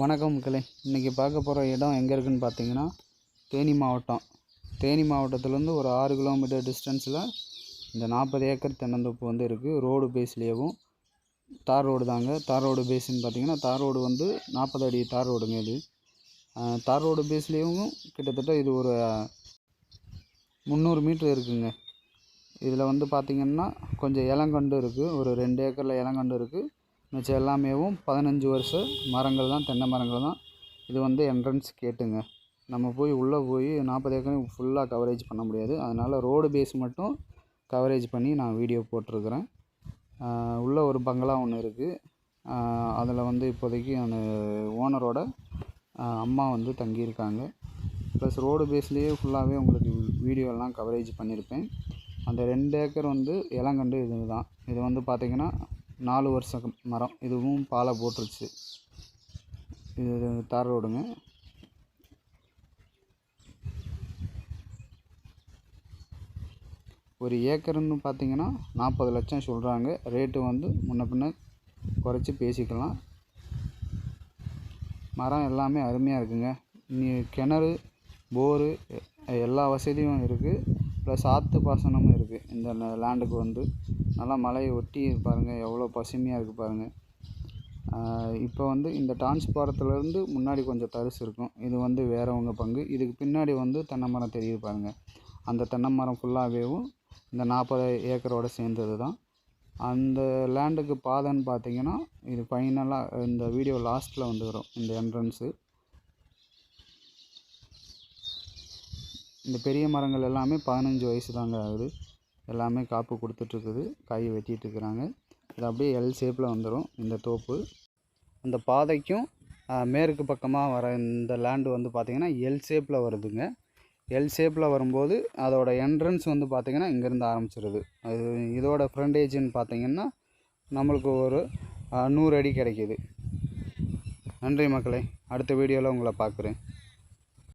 வணக்கம் மக்களே. இன்றைக்கி பார்க்க போகிற இடம் எங்கே இருக்குதுன்னு பார்த்தீங்கன்னா தேனி மாவட்டம். தேனி மாவட்டத்துலேருந்து ஒரு ஆறு கிலோமீட்டர் டிஸ்டன்ஸில் இந்த நாற்பது ஏக்கர் தென்னந்தோப்பு வந்து இருக்குது ரோடு பேஸ்லேயும் தார் ரோடு தாங்க. தார் ரோடு பேஸ்ன்னு பார்த்தீங்கன்னா தார் ரோடு வந்து நாற்பது அடி தார் ரோடுங்க இது. தார் ரோடு பேஸ்லேயும் கிட்டத்தட்ட இது ஒரு முந்நூறு மீட்ரு இருக்குங்க. இதில் வந்து பார்த்திங்கன்னா கொஞ்சம் இளங்கண்டு இருக்குது ஒரு ரெண்டு ஏக்கரில் இளங்கண்டு இருக்குது மிச்சம் எல்லாமேவும் பதினஞ்சு வருஷம் மரங்கள் தான் தென்னை மரங்கள் தான். இது வந்து என்ட்ரன்ஸ் கேட்டுங்க. நம்ம போய் உள்ளே போய் நாற்பது ஏக்கரும் ஃபுல்லாக கவரேஜ் பண்ண முடியாது. அதனால் ரோடு பேஸ் மட்டும் கவரேஜ் பண்ணி நான் வீடியோ போட்டிருக்கிறேன். உள்ளே உள்ள ஒரு பங்களா ஒன்று இருக்குது அதில் வந்து இப்போதைக்கு அந்த ஓனரோட அம்மா வந்து தங்கியிருக்காங்க. ப்ளஸ் ரோடு பேஸ்லேயே ஃபுல்லாகவே உங்களுக்கு வீடியோலாம் கவரேஜ் பண்ணியிருப்பேன் அந்த ரெண்டு ஏக்கர் வந்து இளங்கண்டு இது தான் இது வந்து பார்த்திங்கன்னா நாலு வருஷம் மரம். இதுவும் பாலை போட்டுருச்சு. இது தார் ரோடுங்க. ஒரு ஏக்கர்னு பார்த்தீங்கன்னா நாற்பது லட்சம் சொல்கிறாங்க ரேட்டு வந்து முன்ன பின்ன குறைச்சி பேசிக்கலாம். மரம் எல்லாமே அருமையாக இருக்குங்க. நீ கிணறு போரு எல்லா வசதியும் இருக்குது ப்ளஸ் ஆற்று பாசனமும் இருக்குது இந்த லேண்டுக்கு வந்து நல்லா மலையை ஒட்டி பாருங்கள் எவ்வளோ பசுமையாக இருக்குது பாருங்கள் இப்போ வந்து இந்த டிரான்ஸ்பாரத்துலேருந்து முன்னாடி கொஞ்சம் தரிசு இருக்கும். இது வந்து வேறவங்க பங்கு. இதுக்கு பின்னாடி வந்து தென்னை மரம் தெரியுது பாருங்கள் அந்த தென்னை மரம் ஃபுல்லாகவேவும் இந்த நாற்பது ஏக்கரோடு சேர்ந்தது தான். அந்த லேண்டுக்கு பாதைன்னு பார்த்தீங்கன்னா இது ஃபைனலாக இந்த வீடியோ லாஸ்ட்டில் வந்து வரும் இந்த என்ட்ரன்ஸு இந்த பெரிய மரங்கள் எல்லாமே பதினஞ்சு வயசு தாங்க ஆகுது. எல்லாமே காப்பு கொடுத்துட்ருக்குது. காய் வெட்டிகிட்ருக்குறாங்க இது அப்படியே எல் ஷேப்பில் வந்துடும் இந்த தோப்பு. அந்த பாதைக்கும் மேற்கு பக்கமாக வர இந்த லேண்டு வந்து பார்த்திங்கன்னா எல் ஷேப்பில் வருதுங்க. எல் ஷேப்பில் வரும்போது அதோட என்ட்ரன்ஸ் வந்து பார்த்திங்கன்னா இங்கேருந்து ஆரம்பிச்சிருது. அது இதோட ஃப்ரண்டேஜ்னு பார்த்தீங்கன்னா நம்மளுக்கு ஒரு நூறு அடி கிடைக்கிது. நன்றி மக்களே. அடுத்த வீடியோவில் உங்களை பார்க்குறேன்